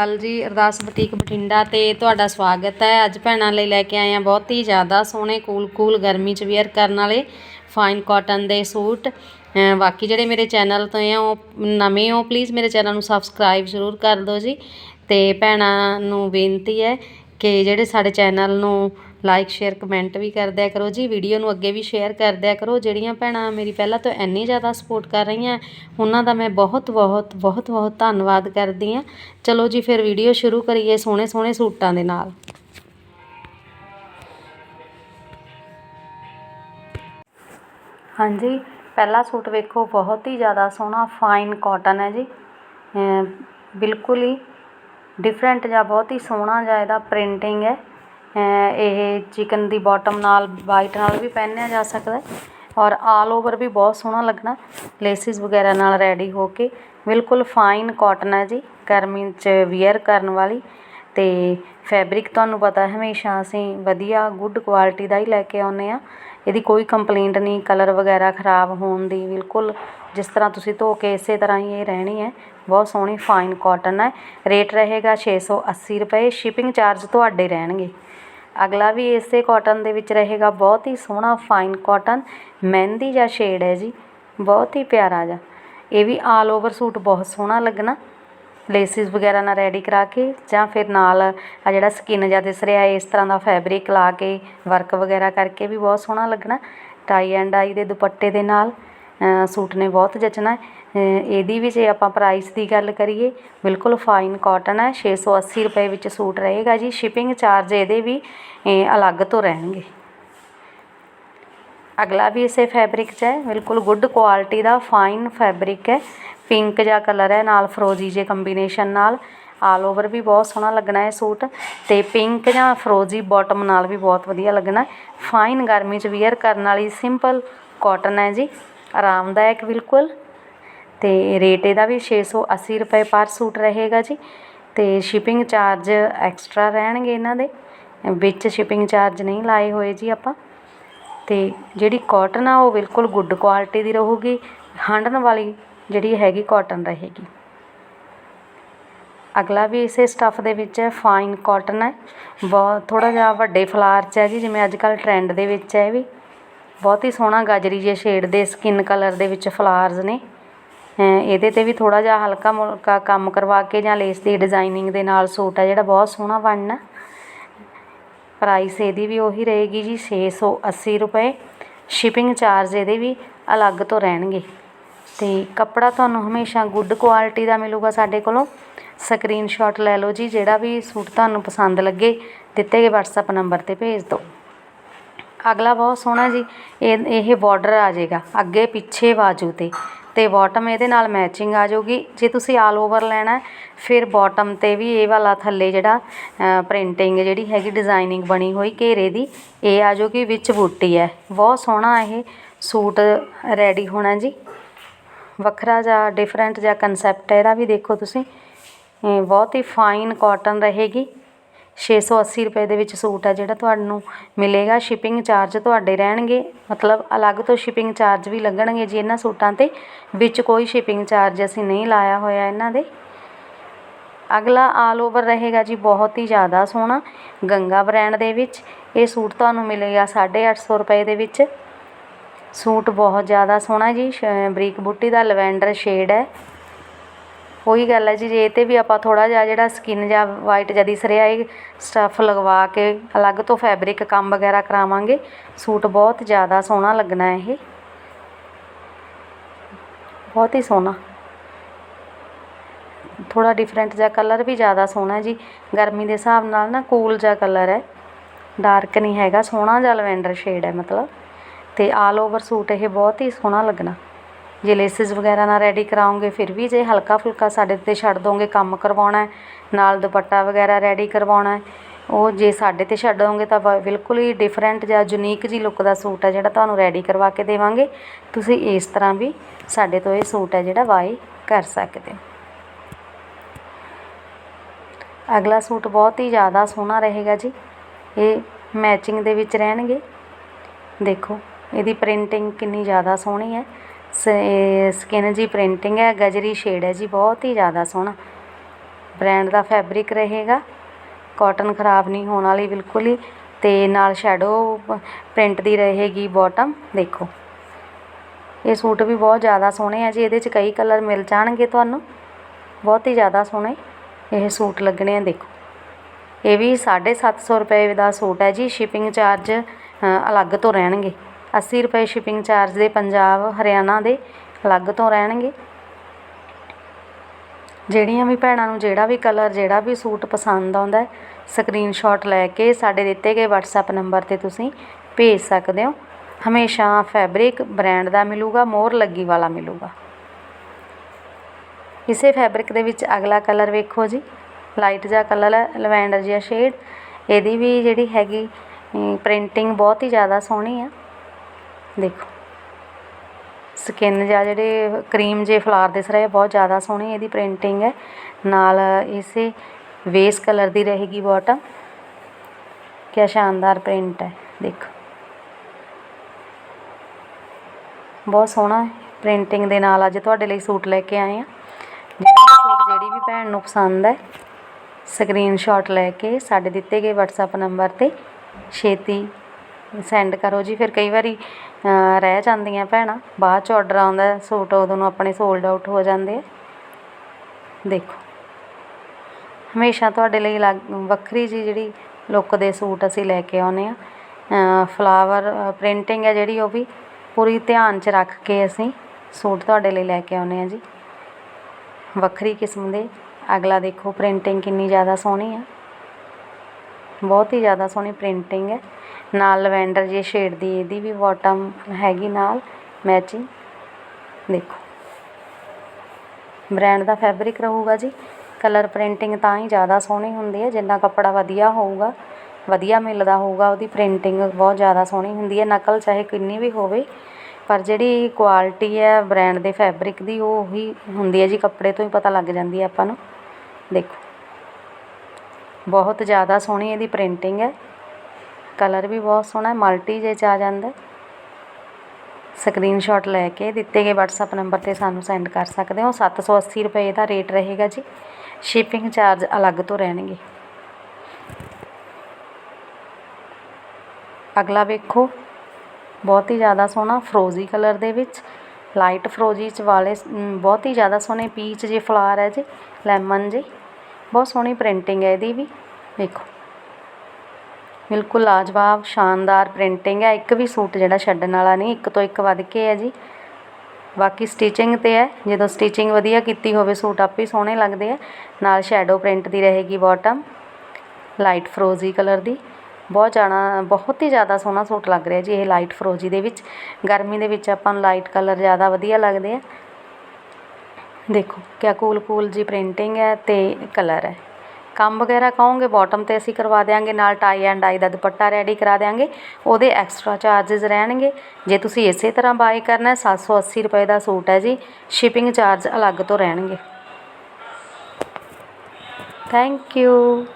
ਹਾਲ ਜੀ, ਅਰਦਾਸ ਬੁਟੀਕ ਬਠਿੰਡਾ ਤੇ ਤੁਹਾਡਾ ਸਵਾਗਤ ਹੈ। ਅੱਜ ਭੈਣਾਂ ਲਈ ਲੈ ਕੇ ਆਏ ਆ ਬਹੁਤ ਹੀ ਜ਼ਿਆਦਾ ਸੋਹਣੇ, ਕੂਲ ਕੂਲ ਗਰਮੀ ਚ ਵੇਅਰ ਕਰਨ ਵਾਲੇ ਫਾਈਨ ਕਾਟਨ ਦੇ ਸੂਟ। ਬਾਕੀ ਜਿਹੜੇ ਮੇਰੇ ਚੈਨਲ ਤੋਂ ਆ, ਉਹ ਨਵੇਂ ਹੋ ਪਲੀਜ਼ ਮੇਰੇ ਚੈਨਲ ਨੂੰ ਸਬਸਕ੍ਰਾਈਬ ਜ਼ਰੂਰ ਕਰ ਦਿਓ ਜੀ। ਤੇ ਭੈਣਾਂ ਨੂੰ ਬੇਨਤੀ ਹੈ ਕਿ ਜਿਹੜੇ ਸਾਡੇ ਚੈਨਲ ਨੂੰ ਲਾਈਕ ਸ਼ੇਅਰ ਕਮੈਂਟ ਵੀ ਕਰ ਦਿਆ ਕਰੋ ਜੀ। ਵੀਡੀਓ ਨੂੰ ਅੱਗੇ ਵੀ ਸ਼ੇਅਰ ਕਰ ਦਿਆ ਕਰੋ। ਜਿਹੜੀਆਂ ਭੈਣਾਂ ਮੇਰੀ ਪਹਿਲਾਂ ਤੋਂ ਇੰਨੀ ਜ਼ਿਆਦਾ ਸਪੋਰਟ ਕਰ ਰਹੀਆਂ, ਉਹਨਾਂ ਦਾ ਮੈਂ ਬਹੁਤ ਬਹੁਤ ਬਹੁਤ ਬਹੁਤ ਧੰਨਵਾਦ ਕਰਦੀ ਹਾਂ। ਚਲੋ ਜੀ, ਫਿਰ ਵੀਡੀਓ ਸ਼ੁਰੂ ਕਰੀਏ ਸੋਹਣੇ ਸੋਹਣੇ ਸੂਟਾਂ ਦੇ ਨਾਲ। ਹਾਂਜੀ, ਪਹਿਲਾ ਸੂਟ ਵੇਖੋ, ਬਹੁਤ ਹੀ ਜ਼ਿਆਦਾ ਸੋਹਣਾ ਫਾਈਨ ਕਾਟਨ ਹੈ ਜੀ। ਬਿਲਕੁਲ ਹੀ ਡਿਫਰੈਂਟ ਜਾਂ ਬਹੁਤ ਹੀ ਸੋਹਣਾ ਜਾਂ ਇਹਦਾ ਪ੍ਰਿੰਟਿੰਗ ਹੈ। ਇਹ ਚਿਕਨ ਦੀ ਬੋਟਮ ਨਾਲ ਵਾਈਟ ਨਾਲ ਵੀ ਪਹਿਨਿਆ ਜਾ ਸਕਦਾ ਔਰ ਆਲ ਓਵਰ ਵੀ ਬਹੁਤ ਸੋਹਣਾ ਲੱਗਣਾ ਲੇਸਿਸ ਵਗੈਰਾ ਨਾਲ ਰੈਡੀ ਹੋ ਕੇ, ਬਿਲਕੁਲ ਫਾਈਨ ਕੋਟਨ ਹੈ ਜੀ, ਗਰਮੀ 'ਚ ਵੀਅਰ ਕਰਨ ਵਾਲੀ ਅਤੇ ਫੈਬਰਿਕ ਤੁਹਾਨੂੰ ਪਤਾ ਹਮੇਸ਼ਾ ਅਸੀਂ ਵਧੀਆ ਗੁੱਡ ਕੁਆਲਿਟੀ ਦਾ ਹੀ ਲੈ ਕੇ ਆਉਂਦੇ ਹਾਂ। ਇਹਦੀ ਕੋਈ ਕੰਪਲੇਂਟ ਨਹੀਂ ਕਲਰ ਵਗੈਰਾ ਖਰਾਬ ਹੋਣ ਦੀ, ਬਿਲਕੁਲ ਜਿਸ ਤਰ੍ਹਾਂ ਤੁਸੀਂ ਧੋ ਕੇ ਇਸੇ ਤਰ੍ਹਾਂ ਹੀ ਇਹ ਰਹਿਣੀ ਹੈ, ਬਹੁਤ ਸੋਹਣੀ ਫਾਈਨ ਕਾਟਨ ਹੈ। ਰੇਟ ਰਹੇਗਾ 680 ਰੁਪਏ ਸ਼ਿਪਿੰਗ ਚਾਰਜ ਤੁਹਾਡੇ ਰਹਿਣਗੇ। ਅਗਲਾ ਵੀ ਇਸੇ ਕੋਟਨ ਦੇ ਵਿੱਚ ਰਹੇਗਾ। ਬਹੁਤ ਹੀ ਸੋਹਣਾ ਫਾਈਨ ਕੋਟਨ ਮਹਿੰਦੀ ਜਾਂ ਸ਼ੇਡ ਹੈ ਜੀ। ਬਹੁਤ ਹੀ ਪਿਆਰਾ ਜਿਹਾ। ਇਹ ਵੀ ਆਲ ਓਵਰ ਸੂਟ ਬਹੁਤ ਸੋਹਣਾ ਲੱਗਣਾ। ਲੇਸਿਸ ਵਗੈਰਾ ਨਾਲ ਰੈਡੀ ਕਰਾ ਕੇ ਜਾਂ ਫਿਰ ਨਾਲ ਆ ਜਿਹੜਾ ਸਕਿਨ ਜਾਂ ਦਿਸ ਰਿਹਾ, ਇਸ ਤਰ੍ਹਾਂ ਦਾ ਫੈਬਰਿਕ ਲਾ ਕੇ ਵਰਕ ਵਗੈਰਾ ਕਰਕੇ ਵੀ ਬਹੁਤ ਸੋਹਣਾ ਲੱਗਣਾ। ਟਾਈ ਐਂਡ ਆਈ ਦੇ ਦੁਪੱਟੇ ਦੇ ਨਾਲ ਸੂਟ ਨੇ ਬਹੁਤ ਜਚਣਾ। ਇਹਦੀ ਵੀ ਜੇ ਆਪਾਂ ਪ੍ਰਾਈਸ ਦੀ ਗੱਲ ਕਰੀਏ, ਬਿਲਕੁਲ ਫਾਈਨ ਕੋਟਨ ਹੈ 680 ਰੁਪਏ ਵਿੱਚ ਸੂਟ ਰਹੇਗਾ ਜੀ। ਸ਼ਿਪਿੰਗ ਚਾਰਜ ਇਹਦੇ ਵੀ ਅਲੱਗ ਤੋਂ ਰਹਿਣਗੇ। ਅਗਲਾ ਵੀ ਇਸੇ ਫੈਬਰਿਕ 'ਚ ਹੈ, ਬਿਲਕੁਲ ਗੁੱਡ ਕੁਆਲਿਟੀ ਦਾ ਫਾਈਨ ਫੈਬਰਿਕ ਹੈ। ਪਿੰਕ ਜਿਹਾ ਕਲਰ ਹੈ, ਨਾਲ ਫਰੋਜੀ ਜੇ ਕੰਬੀਨੇਸ਼ਨ ਨਾਲ। ਆਲ ਓਵਰ ਵੀ ਬਹੁਤ ਸੋਹਣਾ ਲੱਗਣਾ ਹੈ ਸੂਟ। ਤੇ ਪਿੰਕ ਜਾਂ ਫਰੋਜੀ ਬਾਟਮ ਨਾਲ ਵੀ ਬਹੁਤ ਵਧੀਆ ਲੱਗਣਾ। ਫਾਈਨ ਗਰਮੀ 'ਚ ਵੀਅਰ ਕਰਨ ਵਾਲੀ ਸਿੰਪਲ ਕਾਟਨ ਹੈ ਜੀ। ਆਰਾਮਦਾਇਕ ਬਿਲਕੁਲ। ਅਤੇ ਰੇਟ ਇਹਦਾ ਵੀ 680 ਰੁਪਏ ਪਰ ਸੂਟ ਰਹੇਗਾ ਜੀ। ਅਤੇ ਸ਼ਿਪਿੰਗ ਚਾਰਜ ਐਕਸਟਰਾ ਰਹਿਣਗੇ ਇਹਨਾਂ ਦੇ। ਵਿੱਚ ਸ਼ਿਪਿੰਗ ਚਾਰਜ ਨਹੀਂ ਲਾਏ ਹੋਏ ਜੀ ਆਪਾਂ। ਅਤੇ ਜਿਹੜੀ ਕੋਟਨ ਆ, ਉਹ ਬਿਲਕੁਲ ਗੁੱਡ ਕੁਆਲਿਟੀ ਦੀ ਰਹੂਗੀ। ਹੰਡਣ ਵਾਲੀ ਜਿਹੜੀ ਹੈਗੀ ਕੋਟਨ ਰਹੇਗੀ। ਅਗਲਾ ਵੀ ਇਸੇ ਸਟੱਫ ਦੇ ਵਿੱਚ ਹੈ ਫਾਈਨ ਕਾਟਨ ਹੈ। ਬਹੁਤ ਥੋੜਾ ਜਿਹਾ ਵੱਡੇ ਫਲਾਰ 'ਚ ਹੈ ਜੀ, ਜਿਵੇਂ ਅੱਜ ਕੱਲ ਟ੍ਰੈਂਡ ਦੇ ਵਿੱਚ ਹੈ ਵੀ। ਬਹੁਤ ਹੀ ਸੋਹਣਾ ਗਾਜਰੀ ਜਿਹੇ ਸ਼ੇਡ ਦੇ ਸਕਿਨ ਕਲਰ ਦੇ ਵਿੱਚ ਫਲਾਰਸ ਨੇ। ਇਹਦੇ ਤੇ ਵੀ ਥੋੜ੍ਹਾ ਜਿਹਾ ਹਲਕਾ ਮੁਲਕਾ ਕੰਮ ਕਰਵਾ ਕੇ ਜਾਂ ਲੇਸ ਦੀ ਡਿਜ਼ਾਇਨਿੰਗ ਦੇ ਨਾਲ ਸੂਟ ਆ ਜਿਹੜਾ ਬਹੁਤ ਸੋਹਣਾ ਬਣਨਾ। ਪ੍ਰਾਈਸ ਇਹਦੀ ਵੀ ਉਹੀ ਰਹੇਗੀ ਜੀ 680 ਰੁਪਏ। ਸ਼ਿਪਿੰਗ ਚਾਰਜ ਇਹਦੇ ਵੀ ਅਲੱਗ ਤੋਂ ਰਹਿਣਗੇ। ਅਤੇ ਕੱਪੜਾ ਤੁਹਾਨੂੰ ਹਮੇਸ਼ਾ ਗੁੱਡ ਕੁਆਲਿਟੀ ਦਾ ਮਿਲੂਗਾ ਸਾਡੇ ਕੋਲੋਂ। ਸਕਰੀਨਸ਼ਾਟ ਲੈ ਲਓ ਜੀ, ਜਿਹੜਾ ਵੀ ਸੂਟ ਤੁਹਾਨੂੰ ਪਸੰਦ ਲੱਗੇ, ਦਿੱਤੇ ਗਏ WhatsApp ਨੰਬਰ ਤੇ ਭੇਜ ਦਿਓ। ਅਗਲਾ ਬਹੁਤ ਸੋਹਣਾ ਜੀ, ਇਹ ਇਹ ਬਾਰਡਰ ਆ ਜਾਏਗਾ, ਅੱਗੇ ਪਿੱਛੇ ਬਾਜੂ ਤੇ। ਅਤੇ ਬੋਟਮ ਇਹਦੇ ਨਾਲ ਮੈਚਿੰਗ ਆ ਜਾਊਗੀ। ਜੇ ਤੁਸੀਂ ਆਲ ਓਵਰ ਲੈਣਾ ਫਿਰ ਬੋਟਮ ਤੇ ਵੀ ਇਹ ਵਾਲਾ ਥੱਲੇ ਜਿਹੜਾ ਪ੍ਰਿੰਟਿੰਗ ਜਿਹੜੀ ਹੈਗੀ ਡਿਜ਼ਾਇਨਿੰਗ ਬਣੀ ਹੋਈ ਘੇਰੇ ਦੀ, ਇਹ ਆ ਜਾਊਗੀ ਵਿੱਚ ਬੂਟੀ ਹੈ। ਬਹੁਤ ਸੋਹਣਾ ਇਹ ਸੂਟ ਰੈਡੀ ਹੋਣਾ ਜੀ। ਵੱਖਰਾ ਜਾਂ ਡਿਫਰੈਂਟ ਜਾਂ ਕਨਸੈਪਟ ਹੈ ਇਹਦਾ ਵੀ ਦੇਖੋ ਤੁਸੀਂ। ਬਹੁਤ ਹੀ ਫਾਈਨ ਕਾਟਨ ਰਹੇਗੀ। 680 ਰੁਪਏ ਦੇ ਵਿੱਚ ਸੂਟ ਹੈ ਜਿਹੜਾ ਤੁਹਾਨੂੰ ਮਿਲੇਗਾ। ਸ਼ਿਪਿੰਗ ਚਾਰਜ ਤੁਹਾਡੇ ਰਹਿਣਗੇ। ਮਤਲਬ ਅਲੱਗ ਤੋਂ ਸ਼ਿਪਿੰਗ ਚਾਰਜ ਵੀ ਲੱਗਣਗੇ ਜੀ ਇਹਨਾਂ ਸੂਟਾਂ ਤੇ। ਵਿੱਚ ਕੋਈ ਸ਼ਿਪਿੰਗ ਚਾਰਜ ਅਸੀਂ ਨਹੀਂ ਲਾਇਆ ਹੋਇਆ ਇਹਨਾਂ ਦੇ। ਅਗਲਾ ਆਲ ਓਵਰ ਰਹੇਗਾ ਜੀ ਬਹੁਤ ਹੀ ਜ਼ਿਆਦਾ ਸੋਹਣਾ ਗੰਗਾ ਬ੍ਰਾਂਡ ਦੇ ਵਿੱਚ। ਇਹ ਸੂਟ ਤੁਹਾਨੂੰ ਮਿਲੇਗਾ 850 ਰੁਪਏ ਦੇ ਵਿੱਚ। ਸੂਟ ਬਹੁਤ ਜ਼ਿਆਦਾ ਸੋਹਣਾ ਜੀ। ਸ਼- ਬਰੀਕ ਬੂਟੀ ਦਾ ਲਵੈਂਡਰ ਸ਼ੇਡ ਹੈ। ਉਹੀ ਗੱਲ ਹੈ ਜੀ, ਜੇ ਇਹ ਤੇ ਵੀ ਆਪਾਂ ਥੋੜ੍ਹਾ ਜਿਹਾ ਜਿਹੜਾ ਸਕਿਨ ਜਾਂ ਵਾਈਟ ਜਿਹਾ ਦਿਸ ਰਿਹਾ ਇਹ ਸਟੱਫ ਲਗਵਾ ਕੇ ਅਲੱਗ ਤੋਂ ਫੈਬਰਿਕ ਕੰਮ ਵਗੈਰਾ ਕਰਾਵਾਂਗੇ, ਸੂਟ ਬਹੁਤ ਜ਼ਿਆਦਾ ਸੋਹਣਾ ਲੱਗਣਾ ਇਹ। ਬਹੁਤ ਹੀ ਸੋਹਣਾ। ਥੋੜਾ ਡਿਫਰੈਂਟ ਜਿਹਾ ਕਲਰ ਵੀ ਜ਼ਿਆਦਾ ਸੋਹਣਾ ਜੀ। ਗਰਮੀ ਦੇ ਹਿਸਾਬ ਨਾਲ ਨਾ ਕੂਲ ਜਿਹਾ ਕਲਰ ਹੈ। ਡਾਰਕ ਨਹੀਂ ਹੈਗਾ, ਸੋਹਣਾ ਜਿਹਾ ਲਵੈਂਡਰ ਸ਼ੇਡ ਹੈ ਮਤਲਬ। ਤੇ ਆਲ ਓਵਰ ਸੂਟ ਇਹ ਬਹੁਤ ਹੀ ਸੋਹਣਾ ਲੱਗਣਾ। ਜੇ ਲੇਸਿਸ ਵਗੈਰਾ ਨਾਲ ਰੈਡੀ ਕਰਾਉਂਗੇ, ਫਿਰ ਵੀ ਜੇ ਹਲਕਾ ਫੁਲਕਾ ਸਾਡੇ ਤੇ ਛੱਡ ਦੋਗੇ, ਕੰਮ ਕਰਵਾਉਣਾ ਨਾਲ ਦੁਪੱਟਾ ਵਗੈਰਾ ਰੈਡੀ ਕਰਵਾਉਣਾ ਉਹ ਜੇ ਸਾਡੇ ਤੇ ਛੱਡ ਦੋਗੇ ਤਾਂ ਬ- ਬਿਲਕੁਲ ਹੀ ਡਿਫਰੈਂਟ ਜਾਂ ਯੂਨੀਕ ਜਿਹੀ ਲੁੱਕ ਦਾ ਸੂਟ ਹੈ ਜਿਹੜਾ ਤੁਹਾਨੂੰ ਰੈਡੀ ਕਰਵਾ ਕੇ ਦੇਵਾਂਗੇ। ਤੁਸੀਂ ਇਸ ਤਰ੍ਹਾਂ ਵੀ ਸਾਡੇ ਤੋਂ ਇਹ ਸੂਟ ਹੈ ਜਿਹੜਾ ਬਾਏ ਕਰ ਸਕਦੇ ਹੋ। ਅਗਲਾ ਸੂਟ ਬਹੁਤ ਹੀ ਜ਼ਿਆਦਾ ਸੋਹਣਾ ਰਹੇਗਾ ਜੀ। ਇਹ ਮੈਚਿੰਗ ਦੇ ਵਿੱਚ ਰਹਿਣਗੇ। ਦੇਖੋ, ਇਹਦੀ ਪ੍ਰਿੰਟਿੰਗ ਕਿੰਨੀ ਜ਼ਿਆਦਾ ਸੋਹਣੀ ਹੈ। ਸਕਿਨ ਜੀ ਪ੍ਰਿੰਟਿੰਗ ਹੈ, ਗਜਰੀ ਸ਼ੇਡ ਹੈ ਜੀ, ਬਹੁਤ ਹੀ ਜ਼ਿਆਦਾ ਸੋਹਣਾ। ਬ੍ਰੈਂਡ ਦਾ ਫੈਬਰਿਕ ਰਹੇਗਾ। ਕੋਟਨ ਖਰਾਬ ਨਹੀਂ ਹੋਣ ਵਾਲੀ ਬਿਲਕੁਲ ਹੀ। ਅਤੇ ਨਾਲ ਸ਼ੈਡੋ ਪ੍ਰਿੰਟ ਦੀ ਰਹੇਗੀ ਬੋਟਮ ਦੇਖੋ। ਇਹ ਸੂਟ ਵੀ ਬਹੁਤ ਜ਼ਿਆਦਾ ਸੋਹਣੇ ਆ ਜੀ, ਇਹਦੇ 'ਚ ਕਈ ਕਲਰ ਮਿਲ ਜਾਣਗੇ ਤੁਹਾਨੂੰ। ਬਹੁਤ ਹੀ ਜ਼ਿਆਦਾ ਸੋਹਣੇ ਇਹ ਸੂਟ ਲੱਗਣੇ ਆ, ਦੇਖੋ। ਇਹ ਵੀ 750 ਰੁਪਏ ਦਾ ਸੂਟ ਹੈ ਜੀ ਸ਼ਿਪਿੰਗ ਚਾਰਜ ਅਲੱਗ ਤੋਂ ਰਹਿਣਗੇ। 80 ਰੁਪਏ ਸ਼ਿਪਿੰਗ ਚਾਰਜ ਦੇ ਪੰਜਾਬ, ਹਰਿਆਣਾ ਦੇ ਅਲੱਗ ਤੋਂ ਰਹਿਣਗੇ। ਜਿਹੜੀਆਂ ਵੀ ਭੈਣਾਂ ਨੂੰ ਜਿਹੜਾ ਵੀ ਕਲਰ ਜਿਹੜਾ ਵੀ ਸੂਟ ਪਸੰਦ ਆਉਂਦਾ ਸਕਰੀਨਸ਼ਾਟ ਲੈ ਕੇ ਸਾਡੇ ਦਿੱਤੇ ਗਏ WhatsApp ਨੰਬਰ ਤੇ ਤੁਸੀਂ ਭੇਜ ਸਕਦੇ ਹੋ। ਹਮੇਸ਼ਾ ਫੈਬਰਿਕ ਬ੍ਰਾਂਡ ਦਾ ਮਿਲੂਗਾ ਮੋਰ ਲੱਗੀ ਵਾਲਾ ਮਿਲੂਗਾ। ਇਸੇ ਫੈਬਰਿਕ ਦੇ ਵਿੱਚ ਅਗਲਾ ਕਲਰ ਵੇਖੋ ਜੀ। ਲਾਈਟ ਜਿਹਾ ਕਲਰ ਹੈ ਲਵੈਂਡਰ ਜਿਹਾ ਸ਼ੇਡ ਇਹਦੀ ਵੀ ਜਿਹੜੀ ਹੈਗੀ ਪ੍ਰਿੰਟਿੰਗ ਬਹੁਤ ਹੀ ਜ਼ਿਆਦਾ ਸੋਹਣੀ ਆ। ਦੇਖੋ। ਸਕਿਨ ਜਾਂ ਜਿਹੜੇ ਕਰੀਮ ਜੇ ਫਲਾਰ ਦਿਸ ਰਹੇ ਬਹੁਤ ਜ਼ਿਆਦਾ ਸੋਹਣੀ ਇਹਦੀ ਪ੍ਰਿੰਟਿੰਗ ਹੈ। ਨਾਲ ਇਸੇ ਵੇਸ ਕਲਰ ਦੀ ਰਹੇਗੀ ਬਾਟਮ ਕਿਆ ਸ਼ਾਨਦਾਰ ਪ੍ਰਿੰਟ ਹੈ, ਦੇਖੋ। ਬਹੁਤ ਸੋਹਣਾ ਪ੍ਰਿੰਟਿੰਗ ਦੇ ਨਾਲ ਅੱਜ ਤੁਹਾਡੇ ਲਈ ਸੂਟ ਲੈ ਕੇ ਆਏ ਆ। ਜਿਹੜਾ ਸੂਟ ਜਿਹੜੀ ਵੀ ਭੈਣ ਨੂੰ ਪਸੰਦ ਹੈ ਸਕਰੀਨਸ਼ਾਟ ਲੈ ਕੇ ਸਾਡੇ ਦਿੱਤੇ ਗਏ WhatsApp ਨੰਬਰ ਤੇ ਛੇਤੀ ਸੈਂਡ ਕਰੋ ਜੀ। ਫਿਰ ਕਈ ਵਾਰੀ ਰਹਿ ਜਾਂਦੀਆਂ ਭੈਣਾਂ। ਬਾਅਦ ਚ ਔਡਰ ਆਉਂਦਾ ਸੂਟ ਉਦੋਂ ਨੂੰ ਆਪਣੇ ਸੋਲਡ ਆਊਟ ਹੋ ਜਾਂਦੇ ਦੇਖੋ। ਹਮੇਸ਼ਾ ਤੁਹਾਡੇ ਲਈ ਅਲੱਗ ਵੱਖਰੀ ਜੀ ਜਿਹੜੀ ਲੁੱਕ ਦੇ ਸੂਟ ਅਸੀਂ ਲੈ ਕੇ ਆਉਂਦੇ ਹਾਂ। ਫਲਾਵਰ ਪ੍ਰਿੰਟਿੰਗ ਹੈ ਜਿਹੜੀ, ਉਹ ਵੀ ਪੂਰੀ ਧਿਆਨ ਚ ਰੱਖ ਕੇ ਅਸੀਂ ਸੂਟ ਤੁਹਾਡੇ ਲਈ ਲੈ ਕੇ ਆਉਂਦੇ ਹਾਂ ਜੀ। ਵੱਖਰੀ ਕਿਸਮ ਦੇ। ਅਗਲਾ ਦੇਖੋ ਪ੍ਰਿੰਟਿੰਗ ਕਿੰਨੀ ਜ਼ਿਆਦਾ ਸੋਹਣੀ ਆ। ਬਹੁਤ ਹੀ ਜ਼ਿਆਦਾ ਸੋਹਣੀ ਪ੍ਰਿੰਟਿੰਗ ਹੈ। ਨਾਲ ਲਵੈਂਡਰ ਜਿਹੇ ਸ਼ੇਡ ਦੀ ਇਹਦੀ ਵੀ ਬੋਟਮ ਹੈਗੀ ਨਾਲ ਮੈਚਿੰਗ ਦੇਖੋ। ਬ੍ਰੈਂਡ ਦਾ ਫੈਬਰਿਕ ਰਹੂਗਾ ਜੀ। ਕਲਰ ਪ੍ਰਿੰਟਿੰਗ ਤਾਂ ਹੀ ਜ਼ਿਆਦਾ ਸੋਹਣੀ ਹੁੰਦੀ ਹੈ, ਜਿੰਨਾ ਕੱਪੜਾ ਵਧੀਆ ਹੋਊਗਾ, ਵਧੀਆ ਮਿਲਦਾ ਹੋਊਗਾ, ਉਹਦੀ ਪ੍ਰਿੰਟਿੰਗ ਬਹੁਤ ਜ਼ਿਆਦਾ ਸੋਹਣੀ ਹੁੰਦੀ ਹੈ। ਨਕਲ ਚਾਹੇ ਕਿੰਨੀ ਵੀ ਹੋਵੇ, ਪਰ ਜਿਹੜੀ ਕੁਆਲਿਟੀ ਹੈ ਬ੍ਰਾਂਡ ਦੇ ਫੈਬਰਿਕ ਦੀ, ਉਹ ਉਹੀ ਹੁੰਦੀ ਹੈ ਜੀ। ਕੱਪੜੇ ਤੋਂ ਹੀ ਪਤਾ ਲੱਗ ਜਾਂਦੀ ਹੈ ਆਪਾਂ ਨੂੰ। ਦੇਖੋ। ਬਹੁਤ ਜ਼ਿਆਦਾ ਸੋਹਣੀ ਇਹਦੀ ਪ੍ਰਿੰਟਿੰਗ ਹੈ। ਕਲਰ ਵੀ ਬਹੁਤ ਸੋਹਣਾ ਮਲਟੀ ਜੇ ਚ ਆ ਜਾਂਦਾ ਸਕਰੀਨਸ਼ਾਟ ਲੈ ਕੇ ਦਿੱਤੇ ਗਏ WhatsApp ਨੰਬਰ ਤੇ ਸਾਨੂੰ ਸੈਂਡ ਕਰ ਸਕਦੇ ਹੋ। 780 ਰੁਪਏ ਦਾ ਰੇਟ ਰਹੇਗਾ ਜੀ। ਸ਼ਿਪਿੰਗ ਚਾਰਜ ਅਲੱਗ ਤੋਂ ਰਹਿਣਗੇ। ਅਗਲਾ ਵੇਖੋ। ਬਹੁਤ ਹੀ ਜ਼ਿਆਦਾ ਸੋਹਣਾ ਫਰੋਜ਼ੀ ਕਲਰ ਦੇ ਵਿੱਚ। ਲਾਈਟ ਫਰੋਜ਼ੀ ਚ ਵਾਲੇ ਬਹੁਤ ਹੀ ਜ਼ਿਆਦਾ ਸੋਹਣੇ ਪੀਚ ਜੇ ਫਲਾਰ ਹੈ ਜੀ ਲੈਮਨ ਜੀ। ਬਹੁਤ ਸੋਹਣੀ ਪ੍ਰਿੰਟਿੰਗ ਹੈ ਇਹਦੀ ਵੀ। ਵੇਖੋ। ਬਿਲਕੁਲ ਲਾਜਵਾਬ ਸ਼ਾਨਦਾਰ ਪ੍ਰਿੰਟਿੰਗ ਹੈ। ਇੱਕ ਵੀ ਸੂਟ ਜਿਹੜਾ ਛੱਡਣ ਵਾਲਾ ਨਹੀਂ, ਇੱਕ ਤੋਂ ਇੱਕ ਵੱਧ ਕੇ ਹੈ ਜੀ। ਬਾਕੀ ਸਟਿਚਿੰਗ ਤੇ ਹੈ। ਜਦੋਂ ਸਟਿਚਿੰਗ ਵਧੀਆ ਕੀਤੀ ਹੋਵੇ, ਸੂਟ ਆਪੇ ਹੀ ਸੋਹਣੇ ਲੱਗਦੇ ਆ ਨਾਲ ਸ਼ੈਡੋ ਪ੍ਰਿੰਟ ਦੀ ਰਹੇਗੀ ਬਾਟਮ ਲਾਈਟ ਫਰੋਜ਼ੀ ਕਲਰ ਦੀ। ਬਹੁਤ ਜਾਣਾ, ਬਹੁਤ ਹੀ ਜ਼ਿਆਦਾ ਸੋਹਣਾ ਸੂਟ ਲੱਗ ਰਿਹਾ ਜੀ ਇਹ ਲਾਈਟ ਫਰੋਜ਼ੀ ਦੇ ਵਿੱਚ। ਗਰਮੀ ਦੇ ਵਿੱਚ ਆਪਾਂ ਨੂੰ ਲਾਈਟ ਕਲਰ ਜ਼ਿਆਦਾ ਵਧੀਆ ਲੱਗਦੇ ਆ ਦੇਖੋ, ਕਿਆ ਕੂਲ ਕੂਲ ਜੀ ਪ੍ਰਿੰਟਿੰਗ ਹੈ ਤੇ ਕਲਰ ਹੈ। ਕੰਮ ਵਗੈਰਾ ਕਹੋਗੇ ਬੋਟਮ ਤੇ ਅਸੀਂ ਕਰਵਾ ਦਿਆਂਗੇ, ਨਾਲ tie and I the dupatta ready ਕਰਾ ਦਿਆਂਗੇ, ਉਹਦੇ ਐਕਸਟਰਾ ਚਾਰਜਿਸ ਰਹਿਣਗੇ। ਜੇ ਤੁਸੀਂ ਇਸੇ ਤਰ੍ਹਾਂ ਬਾਏ ਕਰਨਾ, ਸੱਤ ਸੌ ਅੱਸੀ ਰੁਪਏ ਦਾ ਸੂਟ ਹੈ ਜੀ ਸ਼ਿਪਿੰਗ ਚਾਰਜ ਅਲੱਗ ਤੋਂ ਰਹਿਣਗੇ। Thank you